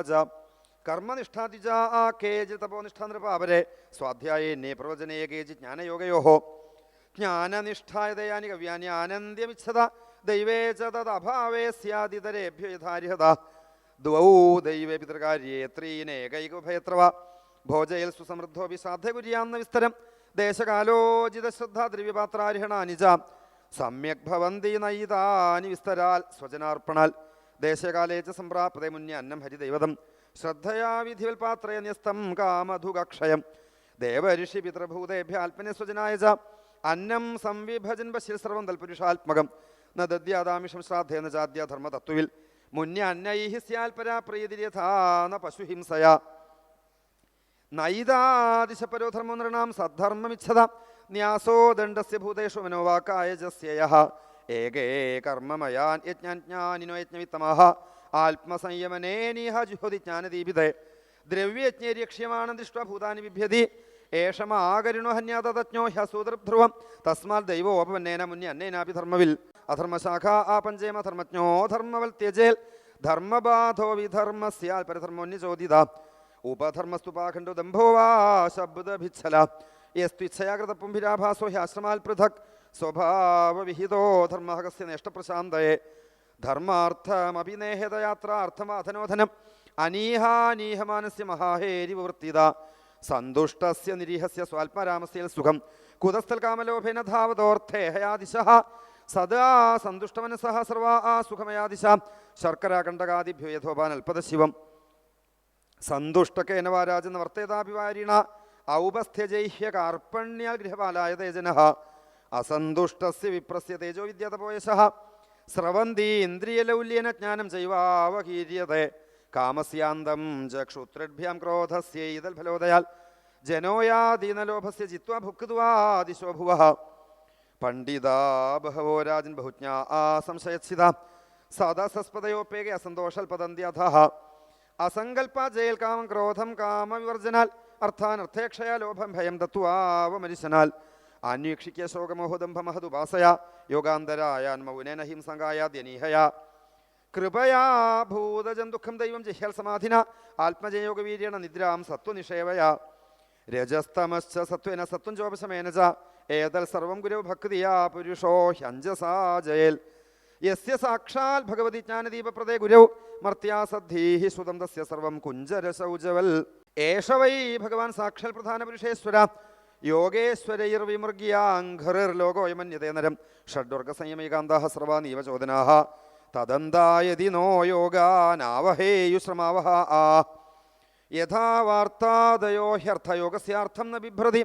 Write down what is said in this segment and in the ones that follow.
ഉവാച കർമ്മനിഷ്ഠാതിജ ആ KG തപോനിഷ്ഠാ നൃപാവരെ സ്വാധ്യായേന്യേ പ്രവചനേ KG ജ്ഞാനയോഗയോ ജ്ഞാനനിഷ്ഠായതയാനി കവ്യാനി ആനന്ദ്യമിച്ഛത. ദൈവേ ച തദഭാവേ സ്യാതിതരേഭ്യ യഥാരിഹത. ദ്വൗ ദൈവേ പിതൃകാര്യേ ത്രീനേകൈകുഭയത്രവ ഭോജയിൽ സുസമൃദ്ധോപി സാധ്യകുര്യാന്ന വിസ്തരം. ദേശകാലോചിത ശ്രദ്ധാ ദ്രവ്യപാത്രാരിഹണാനി ച സമ്യക് ഭവന്തി നയിതാനി വിസ്തരാൽ സ്വജനാർപ്പണാൽ. ദേശകാലേ ച മുന്നേ അന്നം ഹരിദൈവതം ശ്രദ്ധയാ വിധിവൽപാത്രേ ന്യസ്തം കാമധുകക്ഷയം ദേവഋഷി പിതൃഭൂതേഭ്യ ആത്മനസ്വജനായ ച. അന്നം സംവിഭജൻ പശ്യ സർവം തൽപുരുഷാത്മകം. ന ദദ്യാദാമിഷം ശ്രാദ്ധേന ചാദ്യ ധർമ്മതത്വവിൽ. മുന്നേ അന്നൈഹി സ്യാൽപരാ പ്രീതിരഥാന പശുഹിംസയാ. നൈതാദിശപരോ ധർമ്മോ നൃണാം സദ്ധർമ്മമിച്ഛത. ന്യാസോ ദണ്ഡസ്യ ഭൂതേഷു മനോവാക്കായ ജസ്യയ ഏകേ കർമ്മമയാൻ യജ്ഞാനിനോ യജ്ഞവിത്തമഹ. ആത്മസംയമനേനീഹ ജുഹോതി ജ്ഞാനദീപിതേ. ദ്രവ്യജ്ഞര്യക്ഷ്യമാണം ദൃഷ്ട ഭൂതാനി ബിഭ്യതി ഏഷമാകരുണോ ഹന്യാതജ്ഞോ ഹ്യസൂതൃധ്രുവം തസ്മാൽ ദൈവോപന്നേന മുന്നി അന്നേനാപി ധർമ്മവിൽ അധർമ്മശാഖ ആ പഞ്ചേമ ധർമ്മജ്ഞോ ധർമ്മവൽ ത്യജേൽ. ധർമ്മബാധോ വിധർമ്മസ്യാൽ പരധർമ്മോന്യചോദിത. ഉപധർമ്മസ്തു പാഖണ്ഡു ദംഭോ വാ ശബ്ദഭിച്ഛല. യസ്തു ഇച്ഛയാകൃതപ്പുംഭിരാഭാസോ ഹ്യാശ്രമാൽ പൃഥക്. സ്വഭാവവിഹിതോ ധർമ്മഹകസ്യ നേഷ്ടപ്രശാന്തയെ ധർമാർത്ഥമഭിനേഹതയാത്രാർത്ഥമാധനോധനം അനീഹാനീഹമാനസ്യ മഹാഹേരി വൃത്തിത സന്തുഷ്ടസ്യ നിരീഹസ്യ സ്വാൽപരാമസ്യ സുഖം. കുതസ്ഥൽ കാമലോഭേന ധാവതോർത്ഥേഹയാദിശ. സദാ സന്തുഷ്ടമനസഹ സർവാ ആ സുഖമയാദിശ. ശർക്കരാകണ്ടകാദിഭ്യോ യഥോപാൻ അൽപദശിവം സന്തുഷ്ടകേന വാരാജ വർത്തേതാഭിവാരിണ ഔപസ്ഥ്യജൈഹ്യ കാർപ്പണ്യാൽ ഗൃഹപാലായ തേജന അസന്തുഷ്ടസ്യ വിപ്രസ്യ തേജോ വിദ്യതപോയശ. സ്രവന്തി ഇന്ദ്രിയലൗല്യന ജ്ഞാനം ചൈവാവകീര്യത്തെ കാമസ്യാന്തം ചക്ഷുത്രഭ്യാം ക്രോധസ്യൈതൽ ഫലോദയാൽ ജനോയാദീനലോഭസ്യ ജിത്വാ ഭുക്വാദിശോ ഭുവ ബഹവോ രാജൻ ബഹുജ്ഞ ആ സംശയച്ഛിത. സദാസസ്പതയോപ്യേക അസന്തോഷൽ പതന്തി അധ. അസങ്കൽപ്പ ജയൽ കാമം ക്രോധം കാമവിവർജനാൽ. അർത്ഥാൻ അർത്ഥേക്ഷയ ലോഭം ഭയം തത്വാവമരിശനാൽ അന്വീക്ഷിക്യ ശോകമോഹദംഭമഹതുപാസയ യോഗാന്തരായാന്മൗനേന മൗനേന ദ്യനീഹയ. കൃപയാ ഭൂതജന്തുഃഖം ദൈവം ജിഹ്യൽ സമാധിന ആത്മജയോഗവീര്യേണ നിദ്രാം സത്വനിഷേവയ. രജസ്തമശ്ച സത്വേന സത്വം ചോപശമേന ച ഏതൽ സർവം ഗുരു ഭക്തിയാ പുരുഷോ ഹ്യഞ്ജസാ ജയൽ. യസ്യ സാക്ഷാൽ ഭഗവതി ജ്ഞാനദീപപ്രദേ ഗുരു മർത്യാ സദ്ധീഹി സുതം സർവം കുഞ്ചരശൗജവൽ ഏഷ വൈ ഭഗവാൻ സാക്ഷാൽ പ്രധാന പുരുഷേശ്വര യോഗേശ്വരൈർവിമൃഗ്യാഘറിർലോകോയമന്യതേ നരം ഷഡ്വർഗ സംയമൈകാന്താഹ സർവാ നീവചോദനാഹ തദന്തായതി നോ യോഗാനാവഹേയുശ്രമാവഹ ആ. യഥാ വാർത്താദയോ ഹ്യർത്ഥയോഗസ്യാർത്ഥം ന ബിഭ്രതി.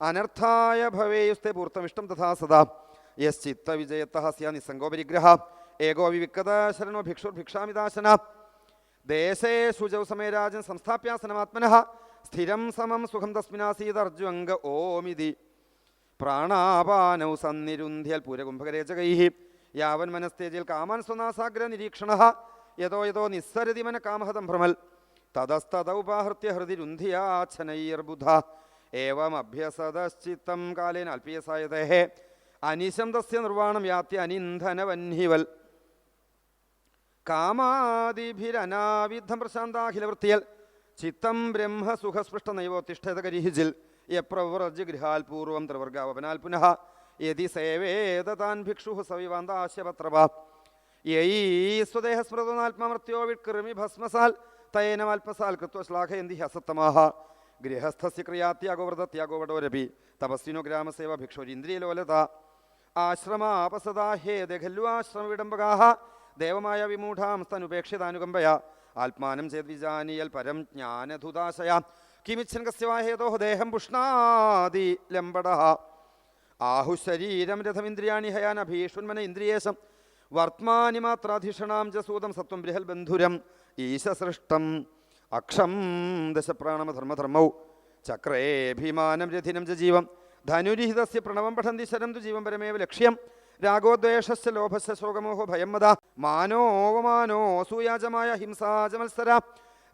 അനർത്ഥായ ഭവേയുസ്തേ പൂർത്തമിഷ്ടം തഥാ സദാ. യശ്ചിത്തവിജയത്തഃ സ്യാ നിസ്സംഗോപരിഗ്രഹ ഏകോ വിവിക്കത ശരണോ ഭിക്ഷുർഭിക്ഷാമിദാശന ദേശേ ശുചൗ സമയരാജൻ സംസ്ഥാപ്യാസനമാത്മനഃ സ്ഥിരം സമം സുഖം തസ്മിനാസീതർജ്വംഗ ഓമിതി. പ്രാണാപാനൗ സന്നിരുന്ധ്യൽ പൂരകുംഭകരേചകൈ യാവൻ മനസ്തേജിൽ കാമാൻ സ്വനാസാഗ്ര നിരീക്ഷണ. യഥോ യഥോ നിസ്സരതി മന കാമഹതം ഭ്രമൽ. തതസ്തദൗപാഹൃത്യ ഹൃദി രുന്ധിയാച്ഛനൈർബുധ ഏവമഭ്യസതശ്ചിത്തം കാലേന അൽപീയസായതേ. അനിശം നിർവാണം യാത്യ അനിന്ധനവന്ഹിവൽ കാമാതിഭിരനാവിധം പ്രശാന്താഖിലവൃത്തിയൽ. ചിത്തം ബ്രഹ്മസുഖസ്പൃഷ്ട നൈവോത്തിഷ്ഠത കരിഹിജിൽ യപ്രവ്രജ് ഗൃഹാൽ പൂർവം ത്രിവർഗാവപനാൽ പുനഃ. യതി സേവേത താൻ ഭിക്ഷു സവിവാന്താശ്യപത്രവ യൈ സ്വദേഹസ്മൃതനാത്മമർത്യോ വിഷ്കൃമി ഭസ്മസാൽ. തയേനമൽപസാൽ കൃത്വ ശ്ലാഘയന്തി ഹസത്തമാഹ. ഗൃഹസ്ഥസ്യ ക്രിയാത്യാഗോവ്രതത്യാഗോവടോരപി തപസ്വിനോ ഗ്രാമസേവ ഭിക്ഷോരിന്ദ്രിയലോലത. ആശ്രമ ആശ്രമവിഡംബകാഹ ദേവമായ വിമൂഢാം ആത്മാനം ചേദ്വിജാനിയൽ പരം ജ്ഞാനധുതാശയ കിമിച്ഛൻ കസ്യവാഹേതോ ദേഹം പുഷ്ണാദി ലംബട. ആഹു ശരീരം രഥമിന്ദ്രിയാണി ഹയാന ഭീഷുന്മന ഇന്ദ്രിയേശം. വർത്തമാനി മാത്രാധിഷണാം ചൂതം സത്വം ബൃഹൽ ബന്ധുരം. ഈശസൃഷ്ടം അക്ഷം ദശപ്രാണമധർമ്മധർമ്മൗ ചക്രേഭിമാനം രഥിനം ച ജീവം. ധനുരിഹിതസ്യ പ്രണവം പഠന്തി ശരം തു ജീവം പരമേവ ലക്ഷ്യം. രാഗോദ്വേഷസ്യ ലോഭസ്യ ശോകമോഹോ ഭയം മത മാനോവമാനോ അസൂയാജമായ ഹിംസാജ ഹിംസാജമത്സര.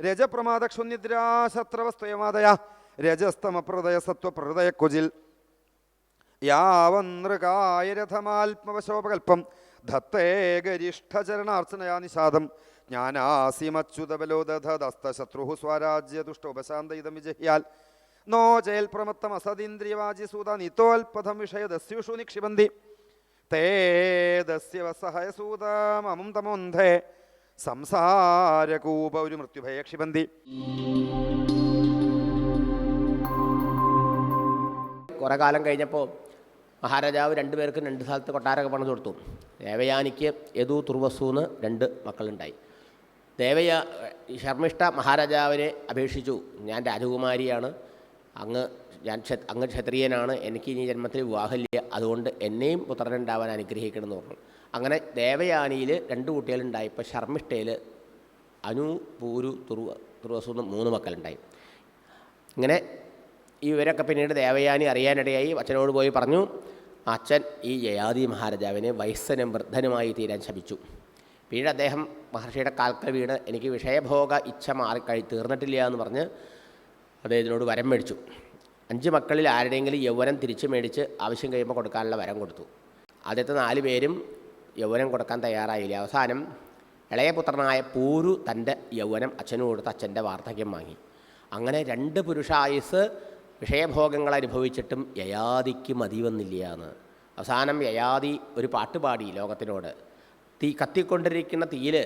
രജപ്രമാദക്ഷുനിദ്രാശത്രവസ്തയമാതയ രജസ്തമപ്രദയ സത്വപ്രദയ കുജിൽ രഥമാത്മവശോപകൽപ്പം ധത്തേ ഗരിഷ്ഠചരണാർച്ചനയാ നിഷാദം ജ്ഞാനാസിമച്യുതബലോദധസ്തശത്രു സ്വരാജ്യതുഷ്ടോപശാന്തയിതം വിജഹ്യാൽ. നോ ജയൽപ്രമത്തമസദീന്ദ്രിയവാചിസൂത നിത്തോൽപഥം വിഷയദസ്യുഷു നിക്ഷിബന്തി തേ ദസ്യവസഹയസൂതമമും തമോന്ധേ. സംസാരകൂപ ഒരു മൃത്യുഭയക്ഷിപന്തി കുറേ കാലം കഴിഞ്ഞപ്പോൾ മഹാരാജാവ് രണ്ടു പേർക്കും രണ്ട് സ്ഥലത്ത് കൊട്ടാരമൊക്കെ പണിത് കൊടുത്തു. ദേവയാനിക്ക് യദു തുർവസു എന്ന് രണ്ട് മക്കളുണ്ടായി. ദേവയ ശർമ്മിഷ്ഠ മഹാരാജാവിനെ അപേക്ഷിച്ചു. ഞാൻ രാജകുമാരിയാണ്. അങ്ങ് ഞാൻ അങ്ങ് ക്ഷത്രിയനാണ് എനിക്ക് ഇനി ജന്മത്തിൽ വിവാഹമില്ല. അതുകൊണ്ട് എന്നെയും പുത്രനുണ്ടാവാൻ അനുഗ്രഹിക്കണമെന്ന് പറഞ്ഞു. അങ്ങനെ ദേവയാനിയിൽ രണ്ട് കുട്ടികളുണ്ടായി ഇപ്പോൾ ശർമ്മിഷ്ഠയിൽ അനു പൂരു തുറു തുറുവസു എന്ന് മൂന്ന് മക്കളുണ്ടായി. ഇങ്ങനെ ഇവരൊക്കെ പിന്നീട് ദേവയാനി അറിയാനിടയായി അച്ഛനോട് പോയി പറഞ്ഞു അച്ഛൻ ഈ ജയാദി മഹാരാജാവിനെ വയസ്സനും വൃദ്ധനുമായി തീരാൻ ശപിച്ചു. പിന്നീട് അദ്ദേഹം മഹർഷിയുടെ കാൽക്കൽ വീണ് എനിക്ക് വിഷയഭോഗ ഇച്ഛ മാറി തീർന്നിട്ടില്ല എന്ന് പറഞ്ഞ് അദ്ദേഹത്തിനോട് വരം മേടിച്ചു. അഞ്ച് മക്കളിൽ ആരുടെയെങ്കിലും യൗവനം തിരിച്ചു മേടിച്ച് ആവശ്യം കഴിയുമ്പോൾ കൊടുക്കാനുള്ള വരം കൊടുത്തു. ആദ്യത്തെ നാല് പേരും യൗവനം കൊടുക്കാൻ തയ്യാറായില്ല. അവസാനം ഇളയപുത്രനായ പൂരു തന്റെ യൗവനം അച്ഛനു കൊടുത്ത് അച്ഛന്റെ വാർദ്ധക്യം വാങ്ങി. അങ്ങനെ രണ്ട് പുരുഷായുസ് വിഷയഭോഗങ്ങൾ അനുഭവിച്ചിട്ടും യയാദിക്ക് മതി വന്നില്ല എന്ന് അവസാനം യയാദി ഒരു പാട്ടുപാടി ലോകത്തിനോട്. തീ കത്തിക്കൊണ്ടിരിക്കുന്ന തീയിൽ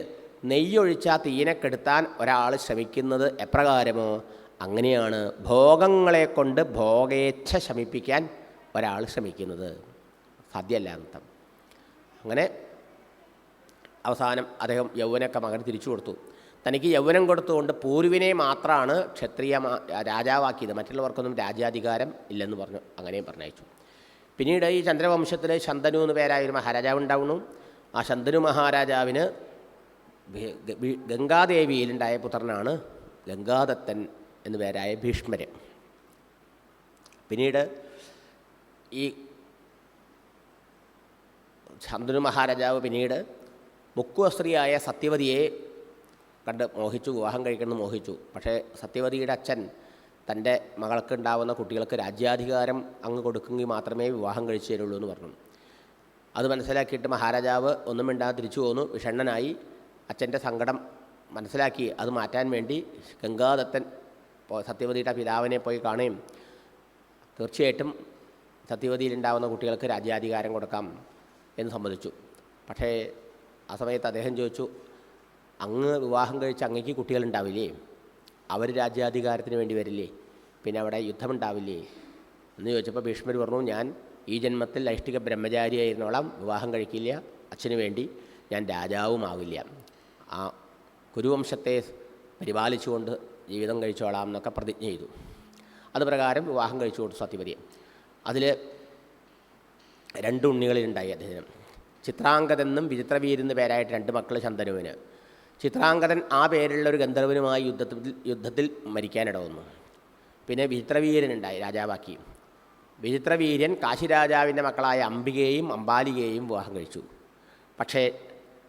നെയ്യൊഴിച്ച ആ തീയിനെ കെടുത്താൻ ഒരാൾ ശ്രമിക്കുന്നത് എപ്രകാരമോ? അങ്ങനെയാണ് ഭോഗങ്ങളെ കൊണ്ട് ഭോഗേച്ഛ ശമിപ്പിക്കാൻ ഒരാൾ ശ്രമിക്കുന്നത്. സാധ്യമല്ല അർത്ഥം. അങ്ങനെ അവസാനം അദ്ദേഹം യൗവനൊക്കെ മകൻ തിരിച്ചു കൊടുത്തു. തനിക്ക് യൗവനം കൊടുത്തുകൊണ്ട് പൂർവിനെ മാത്രമാണ് ക്ഷത്രിയ രാജാവാക്കിയത്. മറ്റുള്ളവർക്കൊന്നും രാജ്യാധികാരം ഇല്ലെന്ന് പറഞ്ഞു അങ്ങനെയും പറഞ്ഞയച്ചു. പിന്നീട് ഈ ചന്ദ്രവംശത്തിൽ ശന്തനു എന്ന് പേരായ ഒരു മഹാരാജാവ് ഉണ്ടാവുന്നു. ആ ശന്തനു മഹാരാജാവിന് ഗംഗാദേവിയിലുണ്ടായ പുത്രനാണ് ഗംഗാദത്തൻ എന്നു പേരായ ഭീഷ്മര്. പിന്നീട് ഈ ശന്തനു മഹാരാജാവ് പിന്നീട് മുക്കുവസ്ത്രീയായ സത്യവതിയെ കണ്ട് മോഹിച്ചു വിവാഹം കഴിക്കണമെന്ന് മോഹിച്ചു. പക്ഷേ സത്യവതിയുടെ അച്ഛൻ തന്റെ മകൾക്ക് ഉണ്ടാവുന്ന കുട്ടികൾക്ക് രാജ്യാധികാരം അങ്ങ് കൊടുക്കുമെങ്കിൽ മാത്രമേ വിവാഹം കഴിച്ചു തരുള്ളൂ എന്ന് പറഞ്ഞു. അത് മനസ്സിലാക്കിയിട്ട് മഹാരാജാവ് ഒന്നും മിണ്ടാതെ തിരിച്ചു പോന്നു. വിഷണ്ണനായി അച്ഛന്റെ സങ്കടം മനസ്സിലാക്കി അത് മാറ്റാൻ വേണ്ടി ഗംഗാദത്തൻ സത്യവതിയുടെ പിതാവിനെ പോയി കാണുകയും തീർച്ചയായിട്ടും സത്യവതിയിലുണ്ടാവുന്ന കുട്ടികൾക്ക് രാജ്യാധികാരം കൊടുക്കാം എന്ന് സമ്മതിച്ചു. പക്ഷേ ആ സമയത്ത് അദ്ദേഹം ചോദിച്ചു അങ്ങ് വിവാഹം കഴിച്ച് അങ്ങേക്ക് കുട്ടികളുണ്ടാവില്ലേ? അവർ രാജ്യാധികാരത്തിന് വേണ്ടി വരില്ലേ? പിന്നെ അവിടെ യുദ്ധമുണ്ടാവില്ലേ? എന്ന് ചോദിച്ചപ്പോൾ ഭീഷ്മർ പറഞ്ഞു ഞാൻ ഈ ജന്മത്തിൽ ഐഷ്ടിക ബ്രഹ്മചാരിയായിരുന്നോളാം വിവാഹം കഴിക്കില്ല. അച്ഛന് വേണ്ടി ഞാൻ രാജാവുമാവില്ല. ആ കുരുവംശത്തെ പരിപാലിച്ചുകൊണ്ട് ജീവിതം കഴിച്ചോളാം എന്നൊക്കെ പ്രതിജ്ഞ ചെയ്തു. അതുപ്രകാരം വിവാഹം കഴിച്ചു കൊടുത്തു സത്യവതിയെ അതിൽ രണ്ട് ഉണ്ണികളിലുണ്ടായി അദ്ദേഹം. ചിത്രാംഗതെന്നും വിചിത്രവീരെന്ന് പേരായിട്ട് രണ്ട് മക്കൾ ശന്തനുവിന്. ചിത്രാംഗതൻ ആ പേരുള്ള ഒരു ഗന്ധർവനുമായി യുദ്ധത്തിൽ യുദ്ധത്തിൽ മരിക്കാനിട വന്നു പിന്നെ വിചിത്രവീരനുണ്ടായി രാജാവാക്കി. വിചിത്രവീര്യൻ കാശിരാജാവിന്റെ മക്കളായ അംബികയെയും അംബാലികയെയും വിവാഹം കഴിച്ചു. പക്ഷേ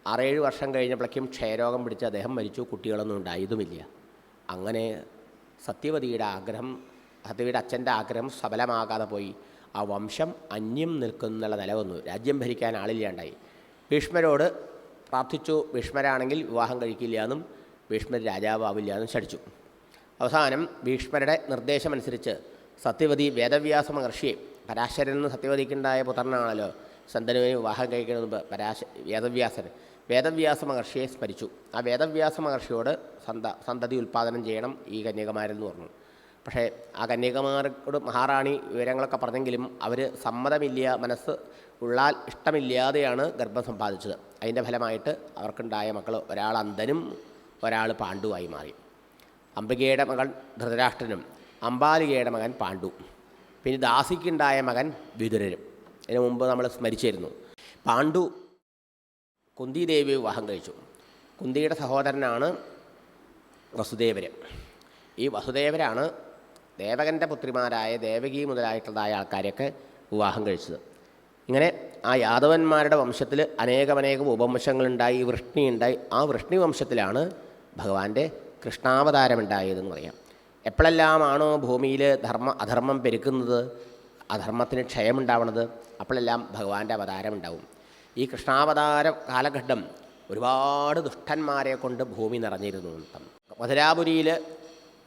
ആറേഴ് വർഷം കഴിഞ്ഞപ്പോഴേക്കും ക്ഷയരോഗം പിടിച്ച് അദ്ദേഹം മരിച്ചു കുട്ടികളൊന്നും ഉണ്ടായതുമില്ല. അങ്ങനെ സത്യവതിയുടെ ആഗ്രഹം സത്യവതിയുടെ അച്ഛന്റെ ആഗ്രഹം സഫലമാകാതെ പോയി. ആ വംശം അന്യം നിൽക്കുന്നുള്ള നില വന്നു. രാജ്യം ഭരിക്കാൻ ആളില്ലാണ്ടായി. ഭീഷ്മരോട് പ്രാർത്ഥിച്ചു ഭീഷ്മരാണെങ്കിൽ വിവാഹം കഴിക്കില്ല എന്നും ഭീഷ്മർ രാജാവാവില്ല എന്നും ശടിച്ചു അവസാനം ഭീഷ്മരുടെ നിർദ്ദേശമനുസരിച്ച് സത്യവതി വേദവ്യാസ മഹർഷിയെ പരാശരൻ എന്ന് സത്യവതിക്കുണ്ടായ പുത്രനാണല്ലോ സന്തനുവിനെ വിവാഹം കഴിക്കണമെന്ന് പരാശ വേദവ്യാസൻ വേദവ്യാസ മഹർഷിയെ സ്മരിച്ചു. ആ വേദവ്യാസ മഹർഷിയോട് സന്ത സന്തതി ഉൽപ്പാദനം ചെയ്യണം ഈ കന്യകമാരെന്ന് പറഞ്ഞു. പക്ഷേ ആ കന്യകമാരോട് മഹാറാണി വിവരങ്ങളൊക്കെ പറഞ്ഞെങ്കിലും അവർ സമ്മതമില്ല മനസ്സ് ഉള്ളാൽ ഇഷ്ടമില്ലാതെയാണ് ഗർഭം സമ്പാദിച്ചത്. അതിന്റെ ഫലമായിട്ട് അവർക്കുണ്ടായ മക്കൾ ഒരാൾ അന്ധനും ഒരാൾ പാണ്ഡുവായി മാറി. അംബികയുടെ മകൻ ധൃതരാഷ്ട്രനും അംബാലികയുടെ മകൻ പാണ്ഡു. പിന്നെ ദാസിക്കുണ്ടായ മകൻ വിതുരരും ഇതിനു മുമ്പ് നമ്മൾ സ്മരിച്ചിരുന്നു. പാണ്ഡു കുന്തിദേവി വിവാഹം കഴിച്ചു. കുന്തിയുടെ സഹോദരനാണ് വസുദേവര്. ഈ വസുദേവരാണ് ദേവകന്റെ പുത്രിമാരായ ദേവകി മുതലായിട്ടുള്ളതായ ആൾക്കാരെയൊക്കെ വിവാഹം കഴിച്ചത്. ഇങ്ങനെ ആ യാദവന്മാരുടെ വംശത്തിൽ അനേകമനേകം ഉപവംശങ്ങളുണ്ടായി വൃഷ്ണി ഉണ്ടായി ആ വൃഷ്ണി വംശത്തിലാണ് ഭഗവാന്റെ കൃഷ്ണാവതാരമുണ്ടായതെന്ന് പറയാം. എപ്പോഴെല്ലാമാണോ ഭൂമിയിൽ ധർമ്മ അധർമ്മം പെരുക്കുന്നത് അധർമ്മത്തിന് ക്ഷയമുണ്ടാവണത് അപ്പോഴെല്ലാം ഭഗവാന്റെ അവതാരം ഉണ്ടാവും ഈ കൃഷ്ണാവതാര കാലഘട്ടം ഒരുപാട് ദുഷ്ടന്മാരെ കൊണ്ട് ഭൂമി നിറഞ്ഞിരുന്നു. മധുരാപുരിയിൽ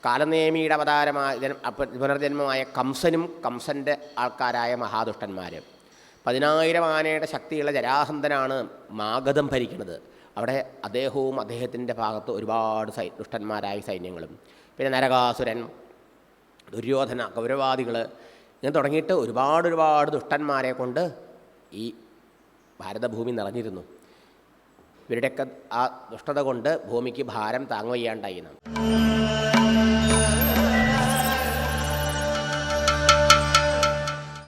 കാലനേമിയുടെ അവതാരമായ പുനർജന്മമായ കംസനും കംസന്റെ ആൾക്കാരായ മഹാദുഷ്ടന്മാർ പതിനായിരം ആനയുടെ ശക്തിയുള്ള ജരാസന്ധനാണ് മാഗധം ഭരിക്കുന്നത്. അവിടെ അദ്ദേഹവും അദ്ദേഹത്തിന്റെ ഭാഗത്ത് ഒരുപാട് സൈ ദുഷ്ടന്മാരായ സൈന്യങ്ങളും. പിന്നെ നരകാസുരൻ ദുര്യോധന കൗരവാദികൾ ഇങ്ങനെ തുടങ്ങിയിട്ട് ഒരുപാട് ഒരുപാട് ദുഷ്ടന്മാരെ കൊണ്ട് ഈ ഭാരതഭൂമി നിറഞ്ഞിരുന്നു. ഇവരുടെയൊക്കെ ആ ദുഷ്ടത കൊണ്ട് ഭൂമിക്ക് ഭാരം താങ്ങുകയാണ്ടായി നാം.